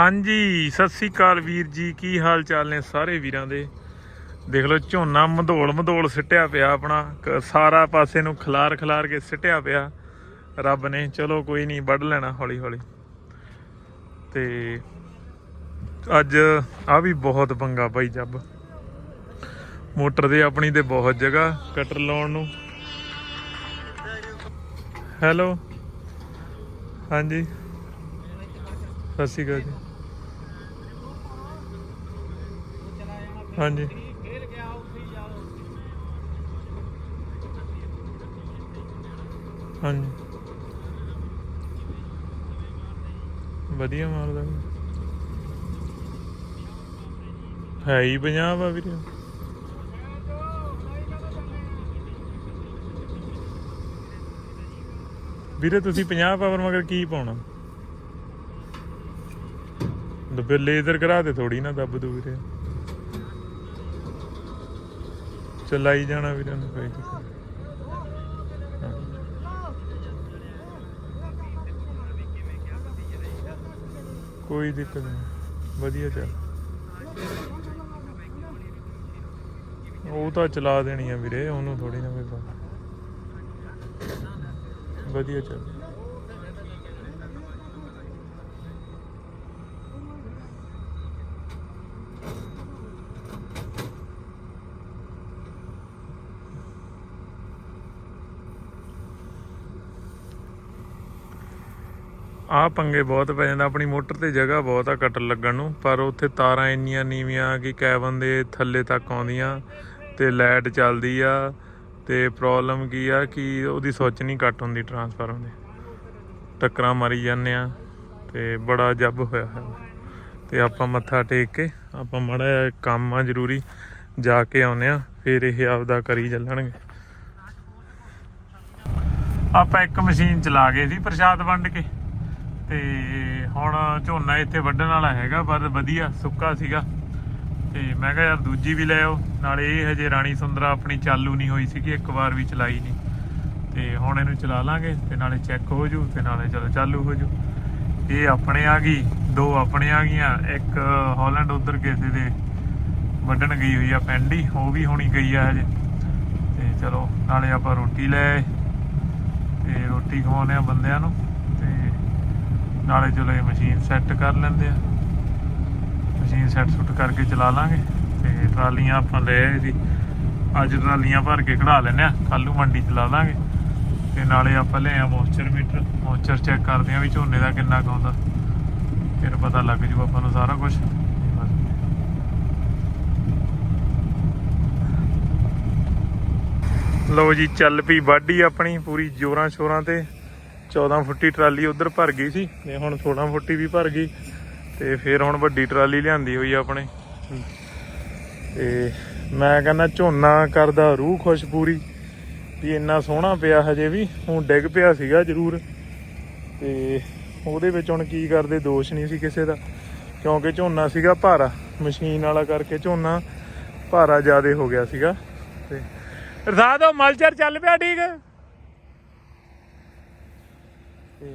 ਹਾਂਜੀ, ਸਤਿ ਸ੍ਰੀ ਅਕਾਲ ਵੀਰ ਜੀ, ਕੀ ਹਾਲ ਚਾਲ ਨੇ ਸਾਰੇ ਵੀਰਾਂ ਦੇ? ਦੇਖ ਲਓ, ਝੋਨਾ ਮਧੋਲ ਮਧੋਲ ਸਿੱਟਿਆ ਪਿਆ ਆਪਣਾ ਸਾਰਾ ਪਾਸੇ ਨੂੰ ਖਲਾਰ ਖਲਾਰ ਕੇ ਸਿੱਟਿਆ ਪਿਆ। ਰੱਬ ਨੇ, ਚਲੋ ਕੋਈ ਨਹੀਂ, ਵੱਢ ਲੈਣਾ ਹੌਲੀ ਹੌਲੀ। ਤੇ ਅੱਜ ਆ ਵੀ ਬਹੁਤ ਪੰਗਾ ਭਾਈ ਜੱਬ। ਮੋਟਰ ਦੇ ਆਪਣੀ ਤੇ ਬਹੁਤ ਜਗ੍ਹਾ, ਕਟਰ ਲਾਉਣ ਨੂੰ। ਹੈਲੋ? ਹਾਂਜੀ। ਸਤਿ ਸ਼੍ਰੀ ਅਕਾਲ ਜੀ। ਹਾਂਜੀ। ਹਾਂਜੀ। ਵਧੀਆ ਮਾਰਦਾ ਵੀ। ਹੈ ਹੀ ਪੰਜਾਬ ਆ ਵੀਰੇ। ਵੀਰੇ ਤੁਸੀਂ 50 ਪਾਵਰ ਮਗਰ ਕੀ ਪਾਉਣਾ? ਦੱਬੇ ਲੇਜ਼ਰ ਕਰਾ ਦੇ ਥੋੜੀ ਨਾ ਦੱਬ ਦੂ ਵੀਰੇ। ਚਲਾਈ ਜਾਣਾ ਵੀਰੇ ਨੂੰ ਕੋਈ ਦਿੱਕਤ ਨਹੀਂ। ਕੋਈ ਦਿੱਕਤ ਨਹੀਂ। ਵਧੀਆ ਚੱਲ। ਉਹ ਤਾਂ ਚਲਾ ਦੇਣੀ ਆ ਵੀਰੇ, ਉਹਨੂੰ ਥੋੜੀ ਨਾ ਕੋਈ ਪਤਾ ਵਧੀਆ ਚੱਲ। ਆ ਪੰਗੇ ਬਹੁਤ ਪੈ ਜਾਂਦਾ ਆਪਣੀ ਮੋਟਰ ਤੇ ਜਗ੍ਹਾ ਬਹੁਤ ਆ ਕਟਰ ਲੱਗਣ ਨੂੰ, ਪਰ ਉੱਥੇ ਤਾਰਾਂ ਇੰਨੀਆਂ ਨੀਵੀਆਂ ਕਿ ਕੈਬਨ ਦੇ ਥੱਲੇ ਤੱਕ ਆਉਂਦੀਆਂ ਤੇ ਲਾਈਟ ਚੱਲਦੀ ਆ ਤੇ ਪ੍ਰੋਬਲਮ ਕੀ ਆ ਕਿ ਉਹਦੀ ਸੁੱਚ ਨਹੀਂ ਕੱਟ ਹੁੰਦੀ ਟਰਾਂਸਫਾਰਮ ਦੀ। ਟੱਕਰਾਂ ਮਾਰੀ ਜਾਂਦੇ ਆ ਤੇ ਬੜਾ ਜੱਬ ਹੋਇਆ ਹੈ ਤੇ ਆਪਾਂ ਮੱਥਾ ਟੇਕ ਕੇ ਆਪਾਂ ਮੜਾ ਕੰਮ ਆ, ਜ਼ਰੂਰੀ ਜਾ ਕੇ ਆਉਨੇ ਆ, ਫਿਰ ਇਹ ਆਪਦਾ ਕਰੀ ਚੱਲਣਗੇ। ਆਪਾਂ ਇੱਕ ਮਸ਼ੀਨ ਚਲਾ ਗਏ ਸੀ ਪ੍ਰਸ਼ਾਦ ਵੰਡ ਕੇ। ਤੇ ਹੁਣ ਝੋਨਾ ਇੱਥੇ ਵੱਢਣ ਵਾਲਾ ਹੈਗਾ, ਪਰ ਵਧੀਆ, ਸੁੱਕਾ ਸੀਗਾ। ਤੇ ਮੈਂ ਕਿਹਾ ਯਾਰ ਦੂਜੀ ਵੀ ਲੈ ਆਓ। ਨਾਲੇ ਇਹ ਹਜੇ ਰਾਣੀ ਸੁੰਦਰਾ ਆਪਣੀ ਚਾਲੂ ਨਹੀਂ ਹੋਈ ਸੀਗੀ, ਇੱਕ ਵਾਰ ਵੀ ਚਲਾਈ ਨਹੀਂ। ਤੇ ਹੁਣ ਇਹਨੂੰ ਚਲਾ ਲਾਂਗੇ, ਤੇ ਨਾਲੇ ਚੈੱਕ ਹੋ ਜੂ, ਤੇ ਨਾਲੇ ਚਲੋ ਚਾਲੂ ਹੋ ਜੂ। ਇਹ ਆਪਣੇ ਆ ਗਈ, ਦੋ ਆਪਣੇ ਆ ਗਈਆਂ, ਇੱਕ ਹਾਲੈਂਡ ਉਧਰ ਕਿਸੇ ਦੇ ਵੱਢਣ ਗਈ ਹੋਈ ਆ, ਪੈਂਡੀ ਉਹ ਵੀ ਹੋਣੀ ਗਈ ਆ ਹਜੇ। ਤੇ ਚਲੋ, ਨਾਲੇ ਆਪਾਂ ਰੋਟੀ ਲੈ ਆਏ। ਤੇ ਰੋਟੀ ਖਵਾਉਂਦੇ ਆ ਬੰਦਿਆਂ ਨੂੰ। ਨਾਲੇ ਚਲੋ ਇਹ ਮਸ਼ੀਨ ਸੈੱਟ ਕਰ ਲੈਂਦੇ ਆ। ਮਸ਼ੀਨ ਸੈੱਟ ਸੁੱਟ ਕਰਕੇ ਚਲਾ ਲਾਂਗੇ। ਤੇ ਟਰਾਲੀਆਂ ਆਪਾਂ ਲੈ ਜੀ। ਅੱਜ ਟਰਾਲੀਆਂ ਭਰ ਕੇ ਕਢਾ ਲੈਨੇ ਆ। ਕੱਲ ਮੰਡੀ ਚਲਾ ਲਾਂਗੇ। ਤੇ ਨਾਲੇ ਆਪਾਂ ਲੈ ਆ ਮੋਇਸਚਰ ਮੀਟਰ ਮੋਇਸਚਰ ਚੈੱਕ ਕਰਦੇ ਆ ਵੀ ਝੋਨੇ ਦਾ ਕਿੰਨਾ ਕੁ ਆਉਂਦਾ। ਫਿਰ ਪਤਾ ਲੱਗ ਜੂ ਆਪਾਂ ਨੂੰ ਸਾਰਾ ਕੁਝ ਲਓ ਜੀ, ਚੱਲ ਪਈ ਵਾਢੀ ਆਪਣੀ ਪੂਰੀ ਜੋਰਾਂ ਸ਼ੋਰਾਂ ਤੇ। 14 ਫੁੱਟੀ ਟਰਾਲੀ ਉਧਰ ਭਰ ਗਈ ਸੀ ਤੇ ਹੁਣ 16 ਫੁੱਟੀ ਵੀ ਭਰ ਗਈ ਤੇ ਫਿਰ ਹੁਣ ਵੱਡੀ ਟਰਾਲੀ ਲਿਆਂਦੀ ਹੋਈ ਆਪਣੇ। ਤੇ ਮੈਂ ਕਹਿੰਦਾ ਝੋਨਾ ਕਰਦਾ ਰੂਹ ਖੁਸ਼ ਪੂਰੀ, ਵੀ ਇੰਨਾ ਸੋਹਣਾ ਪਿਆ ਹਜੇ ਵੀ, ਹੁਣ ਡਿੱਗ ਪਿਆ ਸੀਗਾ ਜ਼ਰੂਰ। ਤੇ ਉਹਦੇ ਵਿੱਚ ਹੁਣ ਕੀ ਕਰਦੇ, ਦੋਸ਼ ਨਹੀਂ ਸੀ ਕਿਸੇ ਦਾ, ਕਿਉਂਕਿ ਝੋਨਾ ਸੀਗਾ ਭਾਰਾ, ਮਸ਼ੀਨ ਵਾਲਾ ਕਰਕੇ ਝੋਨਾ ਭਾਰਾ ਜ਼ਿਆਦਾ ਹੋ ਗਿਆ ਸੀਗਾ। ਤੇ ਰਸਾਦ ਉਹ ਮਲਚਰ ਚੱਲ ਪਿਆ ਠੀਕ? ਤੇ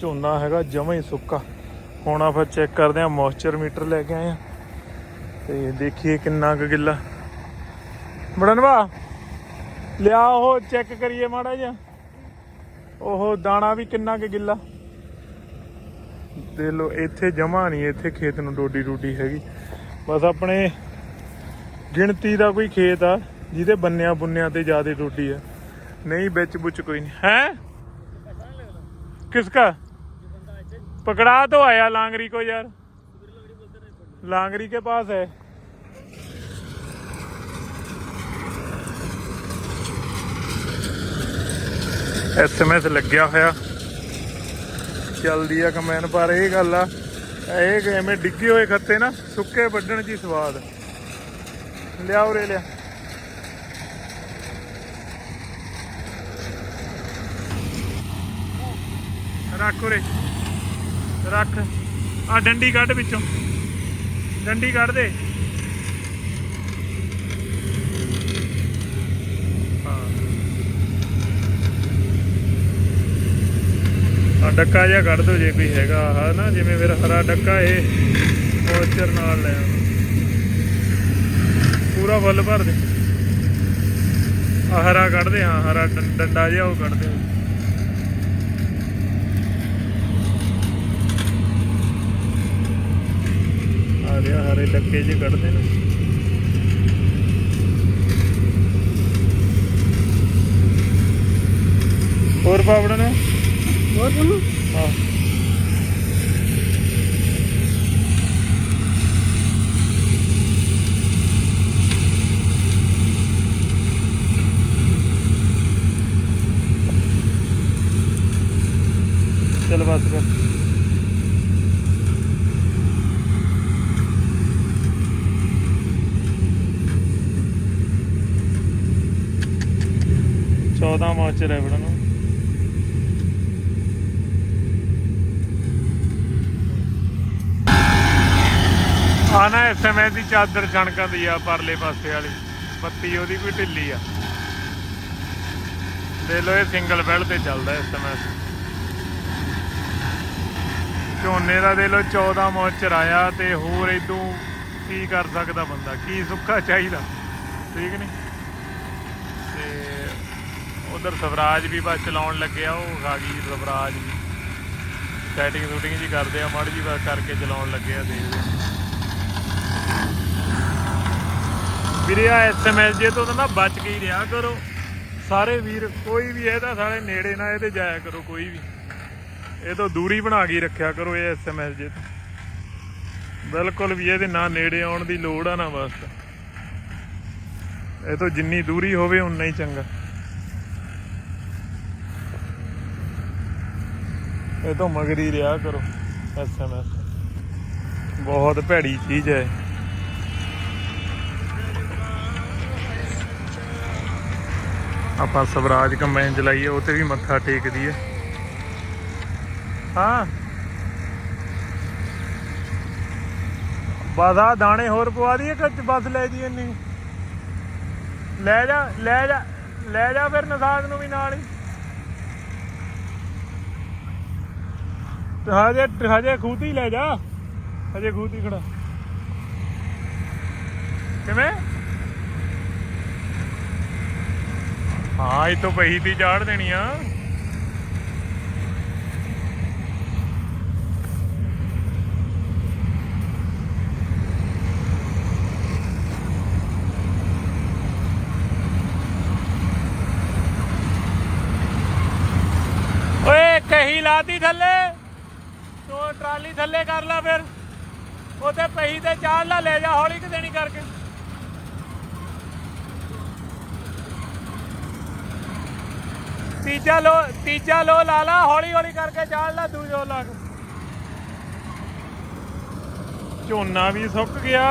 ਝੋਨਾ ਹੈਗਾ ਜਮਾ ਹੀ ਸੁੱਕਾ। ਹੁਣ ਆਪਾਂ ਚੈੱਕ ਕਰਦੇ ਆ ਮੋਇਸਚਰ ਮੀਟਰ ਲੈ ਕੇ ਆਏ ਆ ਤੇ ਦੇਖੀਏ ਕਿੰਨਾ ਕੁ ਗਿੱਲਾ। ਮੜਨਵਾ ਲਿਆ ਉਹ ਚੈੱਕ ਕਰੀਏ ਮਾੜਾ ਜਿਹਾ। ਉਹ ਦਾਣਾ ਵੀ ਕਿੰਨਾ ਕੁ ਗਿੱਲਾ। ਦੇ ਲੋ ਇੱਥੇ ਜਮਾ ਨਹੀਂ, ਇੱਥੇ ਖੇਤ ਨੂੰ ਡੋਡੀ ਡੂਡੀ ਹੈਗੀ। ਬਸ ਆਪਣੇ ਗਿਣਤੀ ਦਾ ਕੋਈ ਖੇਤ ਆ, ਜਿਹਦੇ ਬੰਨਿਆਂ ਬੁੰਨਿਆਂ ਤੇ ਜ਼ਿਆਦਾ ਡੋਡੀ ਆ। ਨਹੀਂ ਵਿੱਚ ਬੁੱਚ ਕੋਈ ਨਹੀਂ ਹੈ किसका पकड़ा तो आया लांगरी को यार लांगरी के पास है ਐਸਐਮਐਸ ਲੱਗਿਆ ਹੋਇਆ ਚੱਲਦੀ ਆ ਕਮੈਨ ਪਰ ਇਹ ਗੱਲ ਆ ਇਹ ਐਵੇਂ ਡਿੱਗੇ ਹੋਏ ਖੱਤੇ ਨਾ ਸੁੱਕੇ ਵੱਢਣ ਦੀ ਸਵਾਦ ਲਿਆ ਉਰੇ ਲਿਆ ਰੱਖ ਉਰੇ। ਰੱਖ। ਆ ਡੰਡੀ ਕੱਢ ਵਿੱਚੋਂ। ਡੰਡੀ ਕੱਢ ਦੇ। ਆ ਡੱਕਾ ਜਿਹਾ ਕੱਢ ਦੋ ਜੇ ਕੋਈ ਹੈਗਾ। ਆਹ ਨਾ ਜਿਵੇਂ ਮੇਰਾ ਹਰਾ ਡੱਕਾ ਇਹ ਮੋਇਸਚਰ ਨਾਲ ਲੈ ਪੂਰਾ ਫੁੱਲ ਭਰ ਦੇ। ਆ ਹਰਾ ਕੱਢਦੇ ਹਾਂ, ਹਰਾ ਡੰਡਾ ਜਿਹਾ ਉਹ ਕੱਢਦੇ ਰਿਹਾ ਹਰੇ ਡੱਕੇ ਜਿਹੇ ਕੱਢਦੇ ਨੇ। ਹੋਰ ਪਾਵੜਾ ਨੇ? ਹੋਰ ਤੁਹਾਨੂੰ ਹਾਂ। 14 ਵਾਚਰ ਹੈ ਬੜਾ ਨੂੰ। ਆਣਾ ਇਸ ਸਮੇਂ ਦੀ ਚਾਦਰ ਛਣਕਾਂ ਦੀ ਆ, ਪਰਲੇ ਪਾਸੇ ਵਾਲੀ। ਬੱਤੀ ਉਹਦੀ ਕੋਈ ਢਿੱਲੀ ਆ। ਦੇ ਲੋ ਇਹ ਸਿੰਗਲ ਬੈਲ ਤੇ ਚੱਲਦਾ ਇਸ ਸਮੇਂ। ਝੋਨੇ ਦਾ ਦੇ ਲੋ 14 ਮੋਚਰ ਆਇਆ ਤੇ ਹੋਰ ਇਦੋਂ ਕੀ ਕਰ ਸਕਦਾ ਬੰਦਾ? ਕੀ ਸੁੱਖਾ ਚਾਹੀਦਾ? ਠੀਕ ਨਹੀਂ ਉਧਰ ਸਵਰਾਜ ਵੀ ਬਸ ਚਲਾਉਣ ਲੱਗਿਆ, ਉਹ ਆ ਗਈ ਸਵਰਾਜ ਵੀ। ਸੈਟਿੰਗ ਸ਼ੂਟਿੰਗ ਜੀ ਕਰਦੇ ਆ, ਮਾੜੀ ਜੀ ਬਸ ਕਰਕੇ ਚਲਾਉਣ ਲੱਗੇ ਆ ਦੇਖਦੇ ਆ ਵੀਰੇ ਆ ਐਸਐਮਐਸ ਜੇ ਤੋਂ ਨਾ ਬਚ ਕੇ ਹੀ ਰਿਹਾ ਕਰੋ। ਸਾਰੇ ਵੀਰ, ਕੋਈ ਵੀ ਇਹਦਾ ਸਾਰੇ ਨੇੜੇ ਨਾ ਇਹਦੇ ਜਾਇਆ ਕਰੋ, ਕੋਈ ਵੀ। ਇਹ ਤੋਂ ਦੂਰੀ ਬਣਾ ਕੇ ਰੱਖਿਆ ਕਰੋ ਇਹ ਐਸਐਮਐਸ ਜੇ ਤੋਂ। ਬਿਲਕੁਲ ਵੀ ਇਹਦੇ ਨਾ ਨੇੜੇ ਆਉਣ ਦੀ ਲੋੜ ਆ ਨਾ ਬਸ। ਇਹ ਤੋਂ ਜਿੰਨੀ ਦੂਰੀ ਹੋਵੇ ਉਨਾ ਹੀ ਚੰਗਾ। ਇਹ ਤੋਂ ਮਗਰੀ ਰਿਹਾ ਕਰੋ ਐਸਐਮਐਸ ਬਹੁਤ ਭੈੜੀ ਚੀਜ਼ ਹੈ। ਆਪਾਂ ਸਵਰਾਜ ਕੰਬਾਈਨ ਚਲਾਈਏ, ਉਹ ਤੇ ਵੀ ਮੱਥਾ ਟੇਕਦੀ ਹੈ। ਹਾਂ। ਬਸ ਦਾਣੇ ਹੋਰ ਪਵਾ ਦਈਏ ਕਿ ਬਸ ਲੈ ਜੀ ਇੰਨੀ? ਲੈ ਜਾ ਲੈ ਜਾ ਲੈ ਜਾ ਫਿਰ ਨਸਾਦ ਨੂੰ ਵੀ ਨਾਲ ਹੀ। ਹਜੇ ਹਜੇ ਖੂਤੀ ਲੈ ਜਾ। ਹਜੇ ਖੂਤੀ ਖੜਾ। ਕਿਵੇਂ? ਹਾਂ ਇਹ ਤੋਂ ਪਹੀ ਦੀ ਚਾੜ ਦੇਣੀ ਆ। ਓਏ, ਕਹੀ ਲਾਤੀ ਥੱਲੇ। ਟਰਾਲੀ ਥੱਲੇ ਕਰ ਲੈ ਫਿਰ। ਉਤੇ ਪਹੀ ਤੇ ਚਾੜ ਲੈ ਲੈ ਜਾ ਹੌਲੀ ਕਿ ਦੇਣੀ ਕਰਕੇ। ਤੀਜਾ ਲੋ ਤੀਜਾ ਲੋ ਲਾ ਲਾ, ਹੌਲੀ ਹੌਲੀ ਕਰਕੇ ਚਾੜ ਲੈ, ਦੂਜੋ ਲਾ ਕੇ। ਝੋਨਾ ਵੀ ਸੁੱਕ ਗਿਆ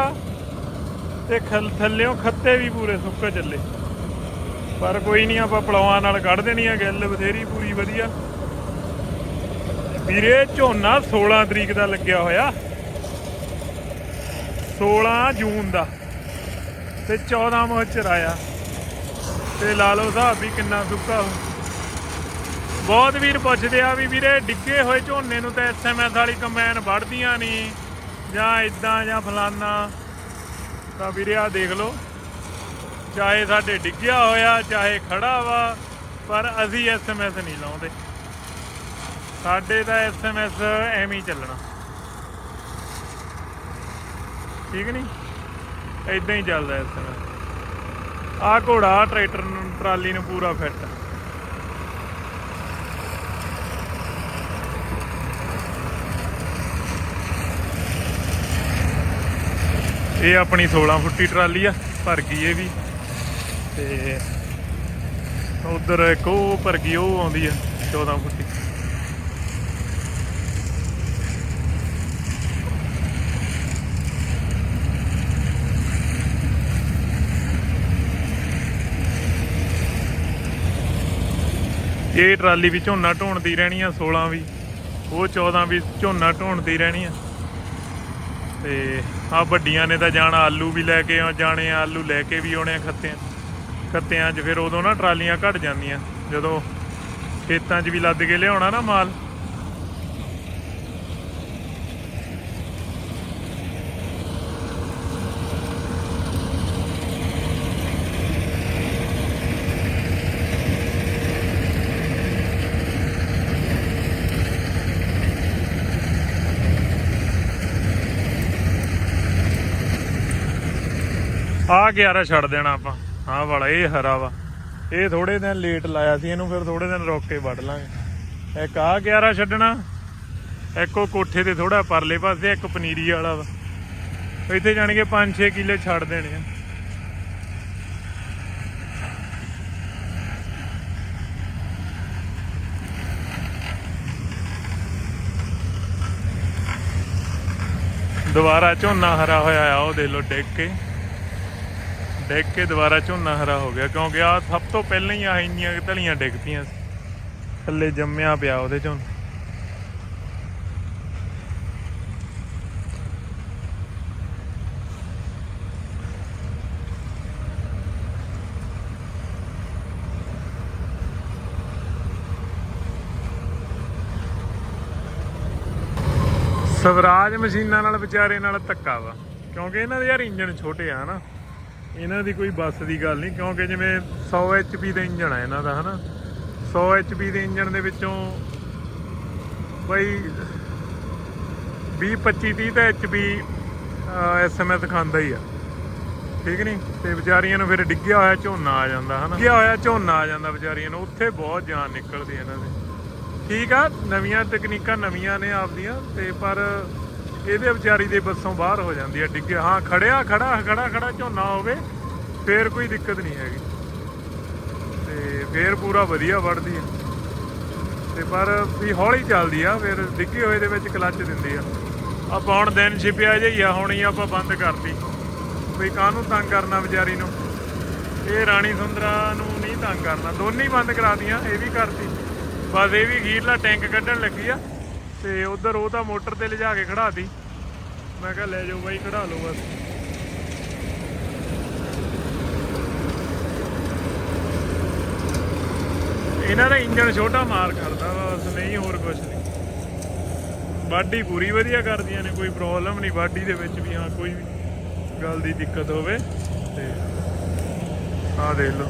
ਤੇ ਖਲ, ਥੱਲਿਓਂ ਖੱਤੇ ਵੀ ਪੂਰੇ ਸੁੱਕ ਚੱਲੇ। ਪਰ ਕੋਈ ਨਹੀਂ ਆਪਾਂ ਪਲੌਆਂ ਨਾਲ ਕੱਢ ਦੇਣੀ ਆ ਗੱਲ ਬਥੇਰੀ ਪੂਰੀ ਵਧੀਆ। ਵੀਰੇ, ਝੋਨਾ 16 ਤਰੀਕ ਦਾ ਲੱਗਿਆ ਹੋਇਆ। 16 ਜੂਨ ਦਾ। ਤੇ 14 ਮੋਚਰ ਆਇਆ ਤੇ ਲਾ ਲਓ ਹਿਸਾਬ ਵੀ ਕਿੰਨਾ ਸੁੱਕਾ ਹੋ ਬਹੁਤ ਵੀਰ ਪੁੱਛਦੇ ਆ ਵੀ ਵੀਰੇ, ਡਿੱਗੇ ਹੋਏ ਝੋਨੇ ਨੂੰ ਤਾਂ ਐਸਐਮਐਸ ਵਾਲੀ ਕੰਬਾਈਨ ਵੜਦੀਆਂ ਨਹੀਂ ਜਾਂ ਇਦਾਂ ਜਾਂ ਫਲਾਨਾ। ਤਾਂ ਵੀਰੇ ਆ ਦੇਖ ਲਓ। ਚਾਹੇ ਸਾਡੇ ਡਿੱਗਿਆ ਹੋਇਆ, ਚਾਹੇ ਖੜਾ ਵਾ, ਪਰ ਅਸੀਂ ਐਸਐਮਐਸ ਨਹੀਂ ਲਾਉਂਦੇ। ਸਾਡੇ ਤਾਂ ਐਸਐਮਐਸ ਐਵੇਂ ਹੀ ਚੱਲਣਾ। ਠੀਕ ਨਹੀਂ? ਇਦਾਂ ਹੀ ਚੱਲਦਾ ਐਸਐਮਐਸ ਆ ਘੋੜਾ ਟਰੈਕਟਰ ਨੂੰ, ਟਰਾਲੀ ਨੂੰ ਪੂਰਾ ਫਿੱਟ। ਇਹ ਆਪਣੀ 16 ਫੁੱਟੀ ਟਰਾਲੀ ਆ, ਭਰ ਗਈ ਇਹ ਵੀ। ਤੇ ਉਧਰ ਇੱਕ ਉਹ ਭਰ ਗਈ, ਉਹ ਆਉਂਦੀ ਆ 14 ਫੁੱਟੀ। ਇਹ ਟਰਾਲੀ ਵੀ ਝੋਨਾ ਢੋਣਦੀ ਰਹਿਣੀ ਆ 16 ਵੀ, ਉਹ 14 ਵੀ ਝੋਨਾ ਢੋਣਦੀ ਰਹਿਣੀ ਆ। ਤੇ ਆ ਵੱਡੀਆਂ ਨੇ ਤਾਂ ਜਾਣਾ, ਆਲੂ ਵੀ ਲੈ ਕੇ ਆ, ਜਾਣੇ ਆ, ਆਲੂ ਲੈ ਕੇ ਵੀ ਆਉਣੇ ਆ ਖੱਤਿਆਂ ਖੱਤਿਆਂ 'ਚ ਫਿਰ ਉਦੋਂ ਨਾ ਟਰਾਲੀਆਂ ਘਟ ਜਾਂਦੀਆਂ, ਜਦੋਂ ਖੇਤਾਂ 'ਚ ਵੀ ਲੱਦ ਕੇ ਲਿਆਉਣਾ ਨਾ ਮਾਲ। ਆ 11 ਛੱਡ ਦੇਣਾ ਆਪਾਂ। ਹਾਂ ਵਾਲਾ, ਇਹ ਹਰਾ ਵਾ। ਇਹ ਥੋੜੇ ਦਿਨ ਲੇਟ ਲਾਇਆ ਸੀ, ਇਹਨੂੰ ਫਿਰ ਥੋੜੇ ਦਿਨ ਰੁਕ ਕੇ ਵੱਢ ਲਾਂਗੇ। ਇੱਕ ਆ 11 ਛੱਡਣਾ, ਇੱਕ ਉਹ ਕੋਠੇ ਤੇ ਥੋੜਾ ਪਰਲੇ ਪਾਸੇ, ਇੱਕ ਪਨੀਰੀ ਵਾਲਾ ਵਾ। ਇੱਥੇ ਜਾਣ ਕੇ 5-6 ਕਿੱਲੇ ਛੱਡ ਦੇਣੇ ਆ। ਦੁਬਾਰਾ ਝੋਨਾ ਹਰਾ ਹੋਇਆ ਆ ਉਹ ਦੇ ਲੋ ਡਿੱਗ ਕੇ। ਡਿੱਗ ਕੇ ਦੁਬਾਰਾ ਝੋਨਾ ਹਰਾ ਹੋ ਗਿਆ, ਕਿਉਂਕਿ ਆ ਸਭ ਤੋਂ ਪਹਿਲਾਂ ਹੀ ਆ ਇੰਨੀਆਂ ਕੁ ਧਲੀਆਂ ਡਿੱਗ ਪਈਆਂ ਥੱਲੇ ਜੰਮਿਆ ਪਿਆ ਉਹਦੇ ਚੋਂ। ਸਵਰਾਜ ਮਸ਼ੀਨਾਂ ਨਾਲ ਵਿਚਾਰੇ ਨਾਲ ਧੱਕਾ ਵਾ, ਕਿਉਂਕਿ ਇਹਨਾਂ ਦੇ ਯਾਰ ਇੰਜਨ ਛੋਟੇ ਆ, ਹਨਾ? ਇਹਨਾਂ ਦੀ ਕੋਈ ਬੱਸ ਦੀ ਗੱਲ ਨਹੀਂ, ਕਿਉਂਕਿ ਜਿਵੇਂ 100 HP ਦਾ ਇੰਜਣ ਆ ਇਹਨਾਂ ਦਾ, ਹਨਾ? 100 HP ਦੇ ਇੰਜਣ ਦੇ ਵਿੱਚੋਂ ਬਈ 20 25 30 ਤਾਂ HP SMS ਖਾਂਦਾ ਹੀ ਆ। ਠੀਕ ਨਹੀਂ? ਤੇ ਵਿਚਾਰੀਆਂ ਨੂੰ ਫਿਰ ਡਿੱਗਿਆ ਹੋਇਆ ਝੋਨਾ ਆ ਜਾਂਦਾ, ਹਨਾ? ਡਿੱਗਿਆ ਹੋਇਆ ਝੋਨਾ ਆ ਜਾਂਦਾ ਵਿਚਾਰੀਆਂ ਨੂੰ, ਉੱਥੇ ਬਹੁਤ ਜਾਨ ਨਿਕਲਦੀ ਇਹਨਾਂ ਦੀ। ਠੀਕ ਆ, ਨਵੀਆਂ ਤਕਨੀਕਾਂ ਨਵੀਆਂ ਨੇ ਆਪਦੀਆਂ, ਤੇ ਪਰ ਇਹਦੇ ਵਿਚਾਰੀ ਦੇ ਬੱਸੋਂ ਬਾਹਰ ਹੋ ਜਾਂਦੀ ਆ ਡਿੱਗੇ ਹਾਂ, ਖੜਿਆ, ਖੜਾ ਖੜਾ ਖੜਾ, ਝੋਨਾ ਹੋਵੇ, ਫੇਰ ਕੋਈ ਦਿੱਕਤ ਨਹੀਂ ਹੈਗੀ। ਤੇ ਫੇਰ ਪੂਰਾ ਵਧੀਆ ਵੜਦੀ ਆ। ਤੇ ਪਰ ਵੀ ਹੌਲੀ ਚੱਲਦੀ ਆ, ਫਿਰ ਡਿੱਗੇ ਹੋਏ ਦੇ ਵਿੱਚ ਕਲੱਚ ਦਿੰਦੀ ਆ। ਆਪਾਂ ਹੁਣ ਦਿਨ ਛਿਪਿਆ ਜਿਹੀ ਆ, ਹੁਣ ਆਪਾਂ ਬੰਦ ਕਰਤੀ। ਵੀ ਕਾਹਨੂੰ ਤੰਗ ਕਰਨਾ ਵਿਚਾਰੀ ਨੂੰ? ਇਹ ਰਾਣੀ ਸੁੰਦਰਾ ਨੂੰ ਨਹੀਂ ਤੰਗ ਕਰਨਾ। ਦੋਨੇ ਹੀ ਬੰਦ ਕਰਾਤੀਆਂ, ਇਹ ਵੀ ਕਰਤੀ। ਬਸ ਇਹ ਵੀ ਗੀਰਲਾ ਟੈਂਕ ਕੱਢਣ ਲੱਗੀ ਆ। ਤੇ ਉਧਰ ਉਹ ਤਾਂ ਮੋਟਰ ਤੇ ਲਿਜਾ ਕੇ ਖੜਾਤੀ। ਮੈਂ ਕਿਹਾ, ਲੈ ਜਾਓ ਬਾਈ, ਖੜਾ ਲਓ ਬਸ। ਇਹਨਾਂ ਦਾ ਇੰਜਨ ਛੋਟਾ ਮਾਰ ਕਰਦਾ ਵਾ, ਬਸ ਨਹੀਂ ਹੋਰ ਕੁਝ ਨਹੀਂ। ਬਾਡੀ ਪੂਰੀ ਵਧੀਆ ਕਰਦੀਆਂ ਨੇ, ਕੋਈ ਪ੍ਰੋਬਲਮ ਨਹੀਂ, ਬਾਡੀ ਦੇ ਵਿੱਚ ਵੀ ਹਾਂ, ਕੋਈ ਵੀ ਗੱਲ ਦੀ ਦਿੱਕਤ ਹੋਵੇ ਤੇ ਆ ਦੇਖ ਲਓ।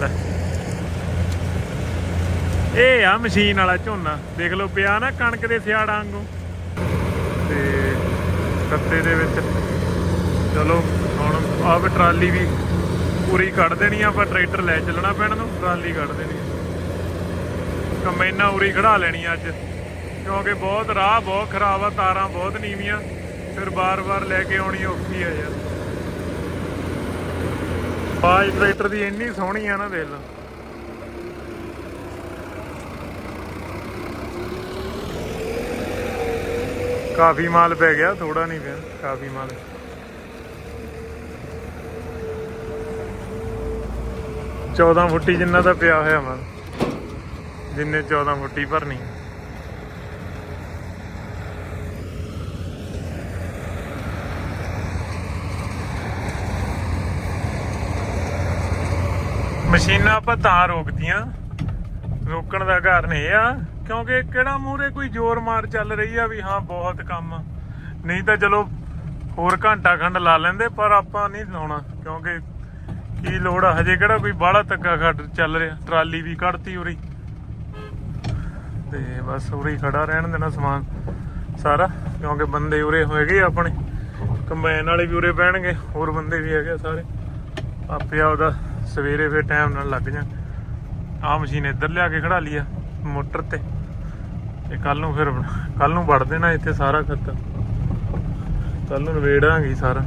ਲੈ। ਇਹ ਆ ਮਸ਼ੀਨ ਵਾਲਾ ਝੋਨਾ। ਦੇਖ ਲਓ, ਪਿਆ ਨਾ ਕਣਕ ਦੇ ਸਿਆੜਾਂ ਵਾਂਗੂ। ਤੇ ਕੱਤੇ ਦੇ ਵਿੱਚ। ਚਲੋ, ਹੁਣ ਆਹ ਟਰਾਲੀ ਵੀ ਪੂਰੀ ਕੱਢ ਦੇਣੀ ਆ, ਆਪਾਂ ਟਰੈਕਟਰ ਲੈ ਚੱਲਣਾ ਪੈਣਾ ਨੂੰ, ਟਰਾਲੀ ਕੱਢ ਦੇਣੀ ਆ। ਕੰਬਾਈਨਾਂ ਉਰੀ ਖੜਾ ਲੈਣੀ ਅੱਜ। ਕਿਉਂਕਿ ਬਹੁਤ ਰਾਹ ਬਹੁਤ ਖਰਾਬ ਆ, ਤਾਰਾਂ ਬਹੁਤ ਨੀਵੀਆਂ। ਫਿਰ ਬਾਰ-ਬਾਰ ਲੈ ਕੇ ਆਉਣੀ ਔਖੀ ਆ ਯਾਰ। ਆਵਾਜ਼ ਟਰੈਕਟਰ ਦੀ ਇੰਨੀ ਸੋਹਣੀ ਆ ਨਾ, ਦੇਖ ਲਓ। ਕਾਫੀ ਮਾਲ ਪੈ ਗਿਆ ਥੋੜਾ ਨਹੀਂ ਪਿਆ, ਕਾਫੀ ਮਾਲ। ਚੌਦਾਂ ਫੁੱਟੀ ਜਿੰਨਾ ਦਾ ਪਿਆ ਹੋਇਆ ਮਾਲ, ਜਿੰਨੇ 14 ਫੁੱਟੀ ਭਰਨੀ। ਮਸ਼ੀਨਾਂ ਆਪਾਂ ਤਾਂ ਰੋਕਦੀਆਂ ਰੋਕਣ ਦਾ ਕਾਰਨ ਇਹ ਆ ਕਿਉਂਕਿ ਕਿਹੜਾ ਮੂਰੇ ਕੋਈ ਜ਼ੋਰ ਮਾਰ ਚੱਲ ਰਹੀ ਆ ਵੀ ਹਾਂ, ਬਹੁਤ ਕੰਮ। ਆ। ਨਹੀਂ ਤਾਂ ਚਲੋ, ਹੋਰ ਘੰਟਾ ਖੰਡ ਲਾ ਲੈਂਦੇ, ਪਰ ਆਪਾਂ ਨਹੀਂ ਲਾਉਣਾ, ਕਿਉਂਕਿ ਕੀ ਲੋੜ ਆ? ਹਜੇ ਕਿਹੜਾ ਕੋਈ ਬਾਹਲਾ ਤੱਕਾ ਖੱਡ ਚੱਲ ਰਿਹਾ? ਟਰਾਲੀ ਵੀ ਕੱਢਤੀ ਉਰੀ। ਤੇ ਬਸ ਉਰੇ ਖੜਾ ਰਹਿਣ ਦੇਣਾ ਸਮਾਨ ਸਾਰਾ, ਕਿਉਂਕਿ ਬੰਦੇ ਉਰੇ ਹੋਏਗੇ ਆਪਣੇ। ਕੰਬਾਈਨ ਵਾਲੇ ਵੀ ਉਰੇ ਬਹਿਣਗੇ, ਹੋਰ ਬੰਦੇ ਵੀ ਹੈਗੇ ਆ ਸਾਰੇ। ਆਪੇ ਆਪਦਾ ਸਵੇਰੇ ਫੇਰ ਟਾਈਮ ਨਾਲ ਲੱਗ ਜਾ ਆਹ ਮਸ਼ੀਨ ਇੱਧਰ ਲਿਆ ਕੇ ਖੜਾ ਲਈ ਆ, ਮੋਟਰ ਤੇ। ਤੇ ਕੱਲ ਨੂੰ ਫਿਰ ਕੱਲ ਨੂੰ ਵੜ ਦੇਣਾ ਇੱਥੇ ਸਾਰਾ ਖੱਤ। ਕੱਲ ਨੂੰ ਨਵੇੜਾਂਗੇ ਸਾਰਾ।